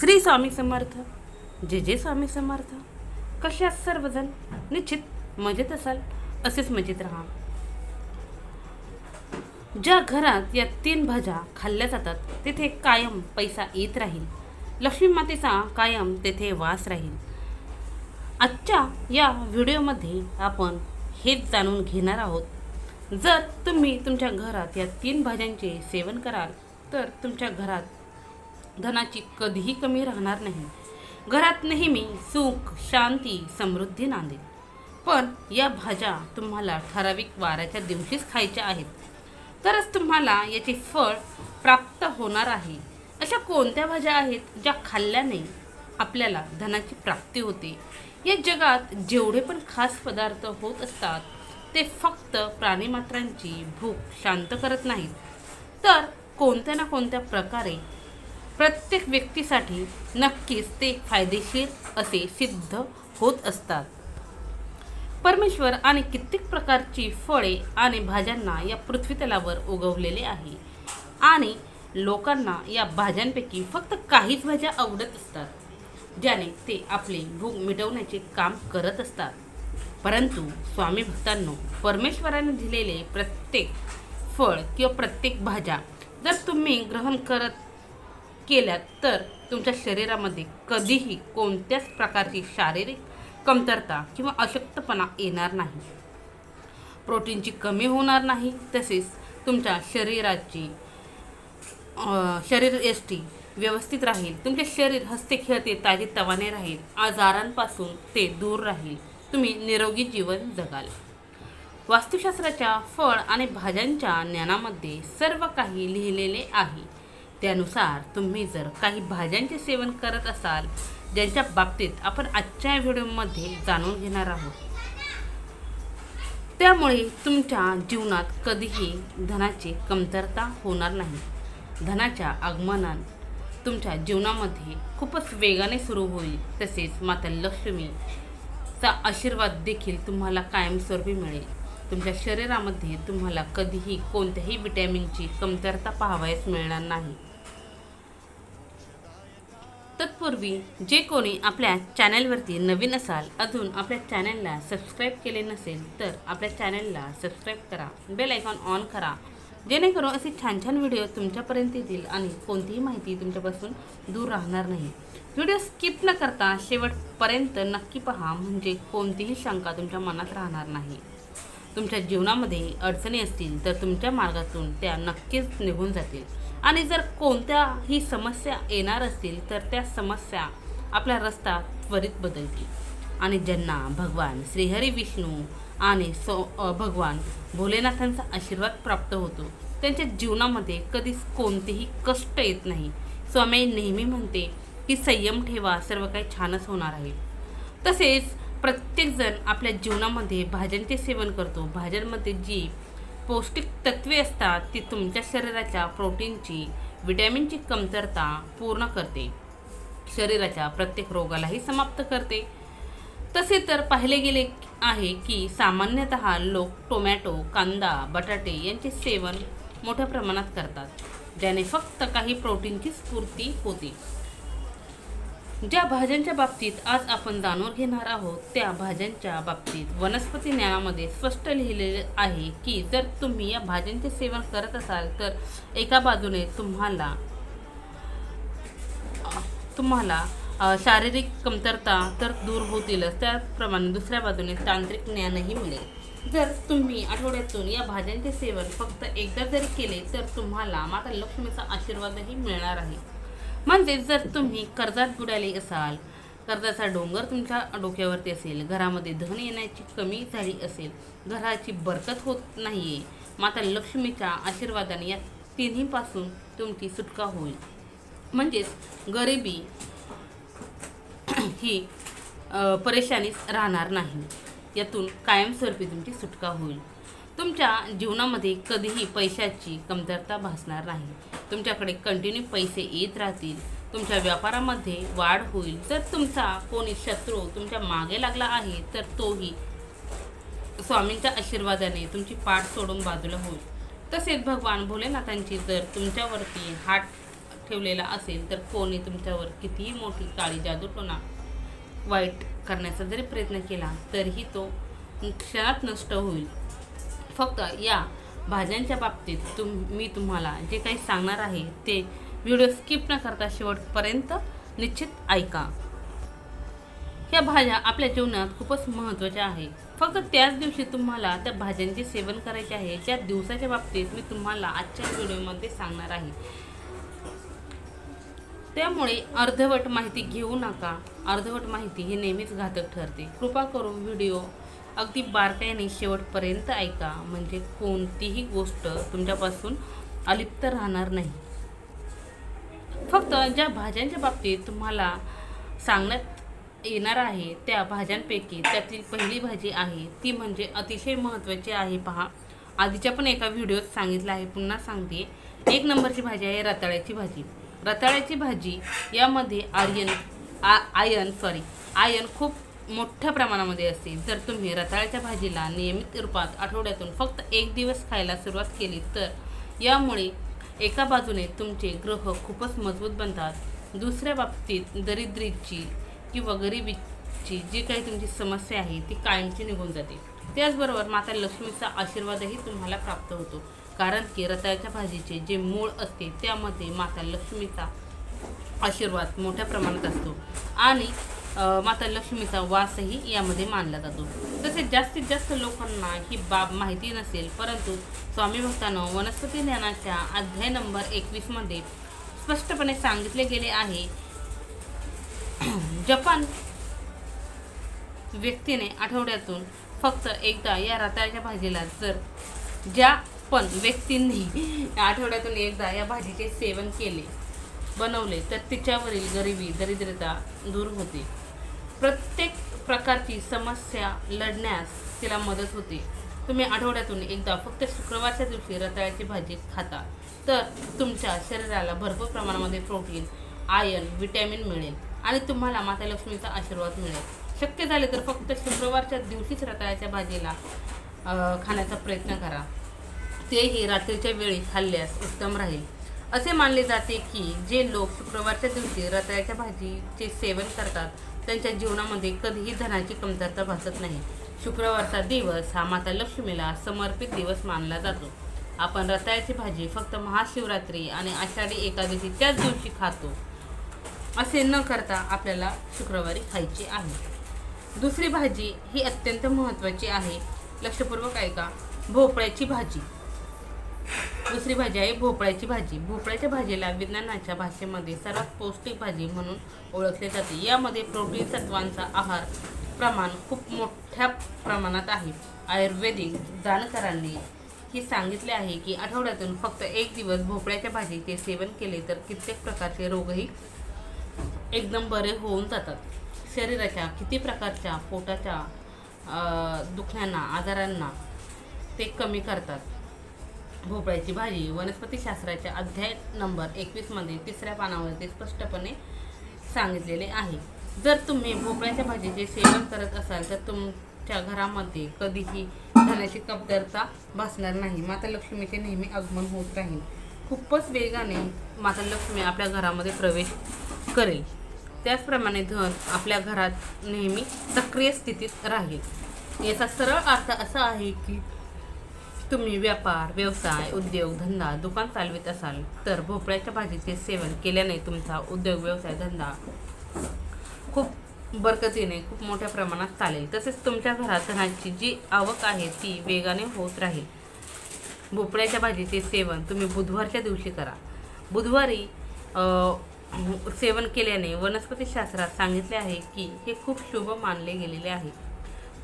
श्री स्वामी समर्थ. जे जे स्वामी समर्थ. कसे आहात सर्वजण? निश्चित मजेत असाल असेच मजेत राहा. ज्या घरात या तीन भाज्या खाल्ल्या जातात तिथे कायम पैसा येत राहील. लक्ष्मी मातेचा कायम तेथे वास राहील. आजच्या या व्हिडिओमध्ये आपण हेच जाणून घेणार आहोत. जर तुम्ही तुमच्या घरात या तीन भाज्यांचे सेवन कराल तर तुमच्या घरात धनाची कधीही कमी राहणार नाही. घरात नेहमी सुख शांती समृद्धी नांदेल पण या भाज्या तुम्हाला ठराविक वाराच्या दिवशीच खायच्या आहेत. तरच तुम्हाला याचे फळ प्राप्त होणार आहे. अशा कोणत्या भाज्या आहेत ज्या खाल्ल्याने आपल्याला धनाची प्राप्ती होते. या जगात जेवढे पण खास पदार्थ होत असतात ते फक्त प्राणीमात्रांची भूक शांत करत नाहीत. तर कोणत्या ना कोणत्या प्रकारे प्रत्येक व्यक्तीसाठी नक्कीच ते फायदेशीर असे सिद्ध होत असतात. परमेश्वर आणि कित्येक प्रकारची फळे आणि भाज्यांना या पृथ्वीतलावर उगवलेले आहे. आणि लोकांना या भाज्यांपैकी फक्त काहीच भाज्या आवडत असतात ज्याने ते आपले भूक मिटवण्याचे काम करत असतात. परंतु स्वामी भक्तांनो परमेश्वराने दिलेले प्रत्येक फळ किंवा प्रत्येक भाज्या जर तुम्ही ग्रहण करत केल्यात तर तुमच्या शरीरामध्ये कधीही कोणत्याच प्रकारची शारीरिक कमतरता किंवा अशक्तपणा येणार नाही. प्रोटीनची कमी होणार नाही तसेच तुमच्या शरीराची अं, शरीर एष्टी व्यवस्थित राहील तुमचे शरीर हस्ते खेळते ताजे तवाने राहील आजारांपासून ते दूर राहील तुम्ही निरोगी जीवन जगाल. वास्तुशास्त्राच्या फळ आणि भाज्यांच्या ज्ञानामध्ये सर्व काही लिहिलेले आहे. त्यानुसार तुम्ही जर काही भाज्यांचे सेवन करत असाल ज्यांच्या बाबतीत आपण आजच्या व्हिडिओमध्ये जाणून घेणार आहोत. त्यामुळे तुमच्या जीवनात कधीही धनाची कमतरता होणार नाही. धनाच्या आगमनान तुमच्या जीवनामध्ये खूपच वेगाने सुरू होईल तसेच माता लक्ष्मीचा आशीर्वाद देखील तुम्हाला कायमस्वरूपी मिळेल. तुमच्या शरीरामध्ये तुम्हाला कधीही कोणत्याही विटॅमिनची कमतरता पाहावयास मिळणार नाही. तत्पूर्वी जे कोणी आपल्या चॅनलवरती नवीन असाल अजून आपल्या चॅनलला सबस्क्राईब केले नसेल तर आपल्या चॅनलला सबस्क्राईब करा बेल आयकॉन ऑन करा जेणेकरून असे छान छान व्हिडिओ तुमच्यापर्यंत येतील आणि कोणतीही माहिती तुमच्यापासून दूर राहणार नाही. व्हिडिओ स्किप न करता शेवटपर्यंत नक्की पहा म्हणजे कोणतीही शंका तुमच्या मनात राहणार नाही. तुमच्या जीवनामध्ये अडचणी असतील तर तुमच्या मार्गातून त्या नक्कीच निघून जातील. आणि जर कोणत्याही समस्या येणार असतील तर त्या समस्या आपला रस्ता त्वरित बदलतील. आणि ज्यांना भगवान श्रीहरी विष्णू आणि सो भगवान भोलेनाथांचा आशीर्वाद प्राप्त होतो त्यांच्या जीवनामध्ये कधीच कोणतेही कष्ट येत नाही. स्वामी नेहमी म्हणते की संयम ठेवा सर्व काही छानच होणार आहे. तसेच प्रत्येकजण आपल्या जीवनामध्ये भाज्यांचे सेवन करतो. भाज्यांमध्ये जी पौष्टिक तत्वे असतात ती तुमच्या शरीराच्या प्रोटीनची विटॅमिनची कमतरता पूर्ण करते. शरीराच्या प्रत्येक रोगालाही समाप्त करते. तसे तर पाहिले गेले आहे की सामान्यतः लोक टोमॅटो कांदा बटाटे यांचे सेवन मोठ्या प्रमाणात करतात. ज्याने फक्त काही प्रोटीनची स्फूर्ती होते. ज्या भाज्यांच्या बाबतीत आज आपण जाणून घेणार आहोत त्या भाज्यांच्या बाबतीत वनस्पती ज्ञानामध्ये स्पष्ट लिहिलेले आहे की जर तुम्ही या भाज्यांचे सेवन करत असाल तर एका बाजूने तुम्हाला तुम्हाला शारीरिक कमतरता तर दूर होतीलच. त्याचप्रमाणे दुसऱ्या बाजूने तांत्रिक ज्ञानही मिळेल. जर तुम्ही आठवड्यातून या भाज्यांचे सेवन फक्त एकदा जरी केले तर तुम्हाला माता लक्ष्मीचा आशीर्वादही मिळणार आहे. म्हणजे जर तुम्ही कर्जात बुडाले असाल कर्जाचा डोंगर तुमच्या डोक्यावरती असेल घरामध्ये धन येण्याची कमी झाली असेल घराची बरकत होत नाही आहे माता लक्ष्मीच्या आशीर्वादाने या तिन्हीपासून तुमची सुटका होईल. म्हणजेच गरिबी ही परेशानीच राहणार नाही. यातून कायमस्वरूपी तुमची सुटका होईल. तुमच्या जीवनामध्ये कधीही पैशाची कमतरता भासणार नाही. तुमच्याकडे कंटिन्यू पैसे येत राहतील. तुमच्या व्यापारामध्ये वाढ होईल. जर तुमचा कोणी शत्रू तुमच्या मागे लागला आहे तर तोही स्वामींच्या आशीर्वादाने तुमची पाठ सोडून बाजूला होईल. तसेच भगवान भोलेनाथांची जर तुमच्यावरती हात ठेवलेला असेल तर कोणी तुमच्यावर कितीही मोठी काळी जादूटोना वाईट करण्याचा जरी प्रयत्न केला तरीही तो क्षणात नष्ट होईल. फक्त या भाज्यांच्या बाबतीत तुम मी तुम्हाला जे काही सांगणार आहे ते व्हिडिओ स्किप न करता शेवटपर्यंत निश्चित ऐका. ह्या भाज्या आपल्या जीवनात खूपच महत्त्वाच्या आहे फक्त त्याच दिवशी तुम्हाला त्या भाज्यांचे सेवन करायचे आहे त्या दिवसाच्या बाबतीत मी तुम्हाला आजच्या व्हिडिओमध्ये सांगणार आहे. त्यामुळे अर्धवट माहिती घेऊ नका. अर्धवट माहिती ही नेहमीच घातक ठरते. कृपा करून व्हिडिओ अगदी बारकाईने शेवटपर्यंत ऐका म्हणजे कोणतीही गोष्ट तुमच्यापासून अलिप्त राहणार नाही. फक्त ज्या भाज्यांच्या बाबतीत तुम्हाला सांगण्यात येणार आहे त्या भाज्यांपैकी त्यातील पहिली भाजी आहे ती म्हणजे अतिशय महत्त्वाची आहे. पहा आधीच्या पण एका व्हिडिओत सांगितलं आहे पुन्हा सांगते. एक नंबरची भाजी आहे रताळ्याची भाजी. रताळ्याची भाजी यामध्ये आर्यन आ आयन सॉरी आयन खूप मोठ्या प्रमाणामध्ये असते जर तुम्ही रताळ्याच्या भाजीला नियमित रूपात आठवड्यातून फक्त एक दिवस खायला सुरुवात केली तर यामुळे एका बाजूने तुमचे ग्रह खूपच मजबूत बनतात दुसऱ्या बाबतीत दरिद्रीची किंवा गरिबीची जी काही तुमची समस्या आहे ती कायमची निघून जाते. त्याचबरोबर माता लक्ष्मीचा आशीर्वादही तुम्हाला प्राप्त होतो कारण की रताळ्याच्या भाजीचे जे मूळ असते त्यामध्ये माता लक्ष्मीचा आशीर्वाद मोठ्या प्रमाणात असतो. आणि माता लक्ष्मीचा वासही यामध्ये मानला जातो. तसेच जास्तीत जास्त लोकांना ही बाब माहिती नसेल परंतु स्वामी भक्तानं वनस्पती ज्ञानाच्या अध्याय नंबर एकवीसमध्ये स्पष्टपणे सांगितले गेले आहे. जपान व्यक्तीने आठवड्यातून फक्त एकदा या रताळ्याच्या भाजीला जर ज्या पण व्यक्तींनी आठवड्यातून एकदा या भाजीचे सेवन केले बनवले तर तिच्यावरील गरिबी दरिद्रता दूर होते. प्रत्येक प्रकारची समस्या लढण्यास तिला मदत होते. तुम्ही आठवड्यातून एकदा फक्त शुक्रवारच्या दिवशी रताळ्याची भाजी खाता तर तुमच्या शरीराला भरपूर प्रमाणामध्ये प्रोटीन आयर्न विटॅमिन मिळेल आणि तुम्हाला माता लक्ष्मीचा आशीर्वाद मिळेल. शक्य झाले तर फक्त शुक्रवारच्या दिवशीच रताळ्याच्या भाजीला खाण्याचा प्रयत्न करा. तेही रात्रीच्या वेळी खाल्ल्यास उत्तम राहील. असे मानले जाते की जे लोक शुक्रवारच्या दिवशी रताळ्याच्या भाजीचे सेवन करतात त्यांच्या जीवनामध्ये कधीही धनाची कमतरता भासत नाही. शुक्रवारचा दिवस हा माता लक्ष्मीला समर्पित दिवस मानला जातो. आपण रताळ्याची भाजी फक्त महाशिवरात्री आणि आषाढी एकादशी त्याच दिवशी खातो असे न करता आपल्याला शुक्रवारी खायची आहे. दुसरी भाजी ही अत्यंत महत्त्वाची आहे. लक्षपूर्वक ऐका भोपळ्याची भाजी. दुसरी भाजी आहे भोपळ्याची भाजी. भोपळ्याच्या भाजीला विज्ञानाच्या भाषेमध्ये सर्वात पौष्टिक भाजी म्हणून ओळखले जाते. यामध्ये प्रोटीन तत्वांचा आहार प्रमाण खूप मोठ्या प्रमाणात आहे. आयुर्वेदिक जाणकारांनी हे सांगितले आहे की आठवड्यातून फक्त एक दिवस भोपळ्याच्या भाजीचे सेवन केले तर कित्येक प्रकारचे रोगही एकदम बरे होऊन जातात. शरीराच्या किती प्रकारच्या पोटाच्या दुखण्यांना आजारांना ते कमी करतात. भोपळ्याची भाजी वनस्पतीशास्त्राच्या अध्याय नंबर एकवीसमध्ये तिसऱ्या पानावरती स्पष्टपणे सांगितलेले आहे. जर तुम्ही भोपळ्याच्या भाजीचे सेवन करत असाल तर तुमच्या घरामध्ये कधीही धनाची कमतरता भासणार नाही. माता लक्ष्मीचे नेहमी आगमन होत राहील. खूपच वेगाने माता लक्ष्मी आपल्या घरामध्ये प्रवेश करेल. त्याचप्रमाणे धन आपल्या घरात नेहमी सक्रिय स्थितीत राहील. याचा सरळ अर्थ असा आहे की तुम्ही व्यापार व्यवसाय उद्योग धंदा दुकान चालवित असाल तर भोपळ्याच्या भाजीचे सेवन केल्याने तुमचा उद्योग व्यवसाय धंदा खूप बरकतीने खूप मोठ्या प्रमाणात चालेल. तसेच तुमच्या घरात धनाची जी आवक आहे ती वेगाने होत राहील. भोपळ्याच्या भाजीचे सेवन तुम्ही बुधवारच्या दिवशी करा. बुधवारी सेवन केल्याने वनस्पतीशास्त्रात सांगितले आहे की हे खूप शुभ मानले गेलेले आहे.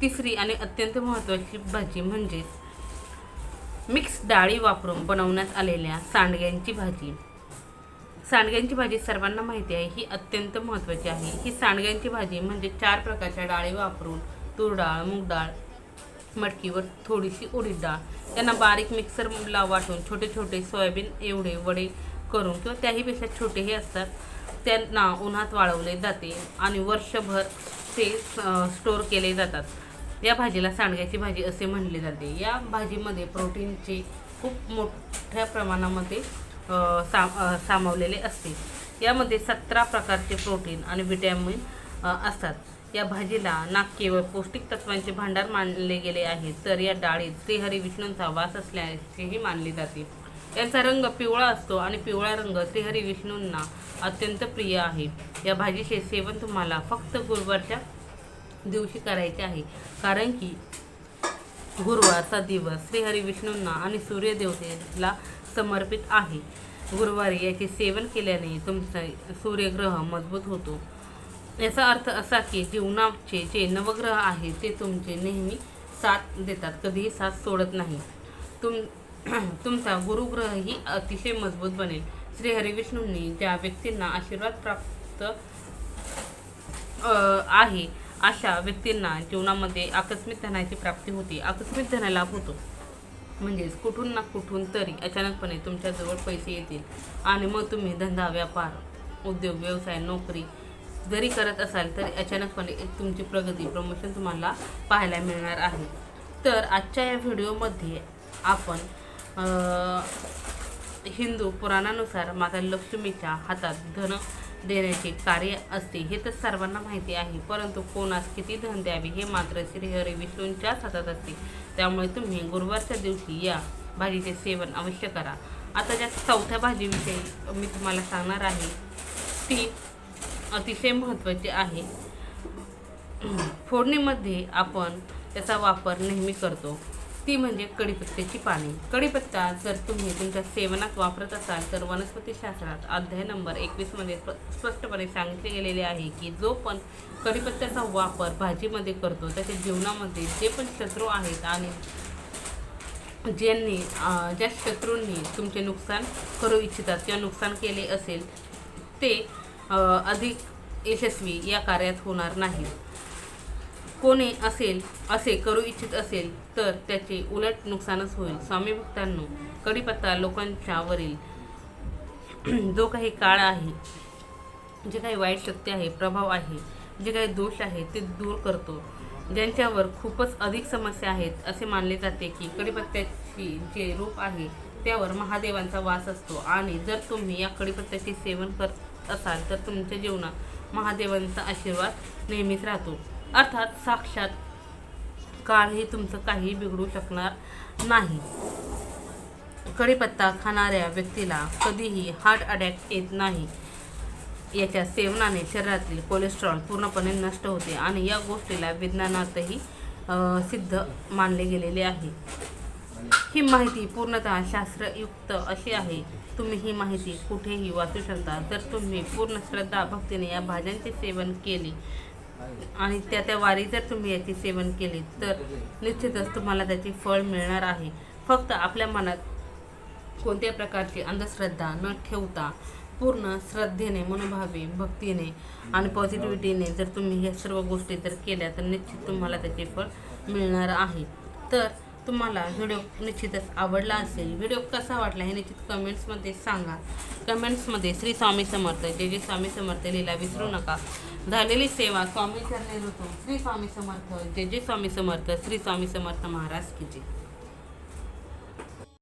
तिसरी आणि अत्यंत महत्त्वाची भाजी म्हणजेच मिक्स डाळी वापरून बनवण्यात आलेल्या सांडग्यांची भाजी. सांडग्यांची भाजी सर्वांना माहिती आहे ही अत्यंत महत्त्वाची आहे. ही सांडग्यांची भाजी म्हणजे चार प्रकारच्या डाळी वापरून तूर डाळ मूग डाळ मटकीवर थोडीशी उडीद डाळ. त्यांना बारीक मिक्सरला वाटून छोटे छोटे सोयाबीन एवढे वडे करून किंवा त्याहीपेक्षा छोटेही असतात. त्यांना उन्हात वाळवले जाते आणि वर्षभर ते स्टोर केले जातात. या भाजीला सांडग्याची भाजी असे म्हणले जाते. या भाजीमध्ये प्रोटीनचे खूप मोठ्या प्रमाणामध्ये साम सामावलेले असते. यामध्ये सतरा प्रकारचे प्रोटीन आणि विटॅमिन असतात. या भाजीला ना केवळ पौष्टिक तत्वांचे भांडार मानले गेले आहे तर या डाळीत श्रीहरी विष्णूंचा वास असल्याचेही मानले जाते. यांचा रंग पिवळा असतो आणि पिवळा रंग श्रीहरी विष्णूंना अत्यंत प्रिय आहे. या भाजीचे सेवन तुम्हाला फक्त गुरुवारच्या दिवशी करायचे आहे. कारण की गुरुवारचा दिवस श्रीहरी विष्णूंना आणि सूर्यदेवतेला समर्पित आहे. गुरुवारी याचे सेवन केल्याने तुमचा सूर्यग्रह मजबूत होतो. याचा अर्थ असा की जीवनाचे जे नवग्रह आहेत ते तुमचे नेहमी साथ देतात कधीही साथ सोडत नाही. तुम तुमचा गुरुग्रहही अतिशय मजबूत बनेल. श्रीहरी विष्णूंनी ज्या व्यक्तींना आशीर्वाद प्राप्त आहे अशा व्यक्तींना जीवनामध्ये आकस्मिक धनाची प्राप्ती होते. आकस्मिक धनलाभ होतो. म्हणजेच कुठून ना कुठून तरी अचानकपणे तुमच्याजवळ पैसे येतील. आणि मग तुम्ही धंदा व्यापार उद्योग व्यवसाय नोकरी जरी करत असाल तरी अचानकपणे एक तुमची प्रगती प्रमोशन तुम्हाला पाहायला मिळणार आहे. तर आजच्या या व्हिडिओमध्ये आपण हिंदू पुराणानुसार माता लक्ष्मीच्या हातात धन देण्याचे कार्य असते हे तर सर्वांना माहिती आहे. परंतु कोणास किती धन द्यावे हे मात्र श्रीहरी विष्णूंच्याच हातात असते. त्यामुळे तुम्ही गुरुवारच्या दिवशी या भाजीचे सेवन अवश्य करा. आता ज्या चौथ्या भाजीविषयी मी तुम्हाला सांगणार आहे ती अतिशय महत्त्वाची आहे. फोडणीमध्ये आपण त्याचा वापर नेहमी करतो. ती म्हणजे कढीपत्त्याची पाने. कढीपत्ता जर तुम्ही तुमच्या सेवनात वापरत असाल तर वनस्पतीशास्त्रात अध्याय नंबर एकवीसमध्ये स्पष्टपणे सांगितले गेलेले आहे की जो पण कढीपत्त्याचा वापर भाजीमध्ये करतो त्याच्या जीवनामध्ये जे पण शत्रू आहेत आणि ज्यांनी ज्या शत्रूंनी तुमचे नुकसान करू इच्छितात किंवा नुकसान केले असेल ते अधिक यशस्वी या कार्यात होणार नाहीत. कोणी असेल असे करू इच्छित असेल तर त्याचे उलट नुकसानच होईल. स्वामी भक्तांनो कडीपत्ता लोकांच्यावरील जो काही काळ आहे जे काही वाईट शक्ती आहे प्रभाव आहे जे काही दोष आहे ते दूर करतो. ज्यांच्यावर खूपच अधिक समस्या आहेत असे मानले जाते की कडीपत्त्याची जे रूप आहे त्यावर महादेवांचा वास असतो. आणि जर तुम्ही या कडीपत्त्याचे सेवन करत असाल तर तुमच्या जीवनात महादेवांचा आशीर्वाद नेहमीच राहतो. अर्थात साक्षात काळही तुमचं काही बिघडू शकणार नाही. कढीपत्ता खाणाऱ्या व्यक्तीला कधीही हार्ट अटॅक येत नाही. याच्या सेवनाने शरीरातील कोलेस्ट्रॉल पूर्णपणे नष्ट होते आणि या गोष्टीला विज्ञानातही सिद्ध मानले गेलेले आहे. ही माहिती पूर्णतः शास्त्रयुक्त अशी आहे. तुम्ही ही माहिती कुठेही वाचू शकता. जर तुम्ही पूर्ण श्रद्धा भक्तीने या भाज्यांचे सेवन केले आणि त्या त्या वारी जर तुम्ही याचे सेवन केले तर निश्चितच तुम्हाला त्याचे फळ मिळणार आहे. फक्त आपल्या मनात कोणत्याही प्रकारची अंधश्रद्धा न ठेवता पूर्ण श्रद्धेने मनोभावे भक्तीने आणि पॉझिटिव्हिटीने जर तुम्ही ह्या सर्व गोष्टी जर केल्या तर निश्चित तुम्हाला त्याचे फळ मिळणार आहे. तर तुम्हाला व्हिडिओ निश्चितच आवडला असेल व्हिडिओ कसा वाटला हे निश्चित कमेंट्समध्ये सांगा. कमेंट्समध्ये श्री स्वामी समर्थ जे जे स्वामी समर्थ लिहिला विसरू नका. झालेली सेवा स्वामी चरणे ऋतू श्री स्वामी समर्थ जे जे स्वामी समर्थ श्री स्वामी समर्थ महाराज की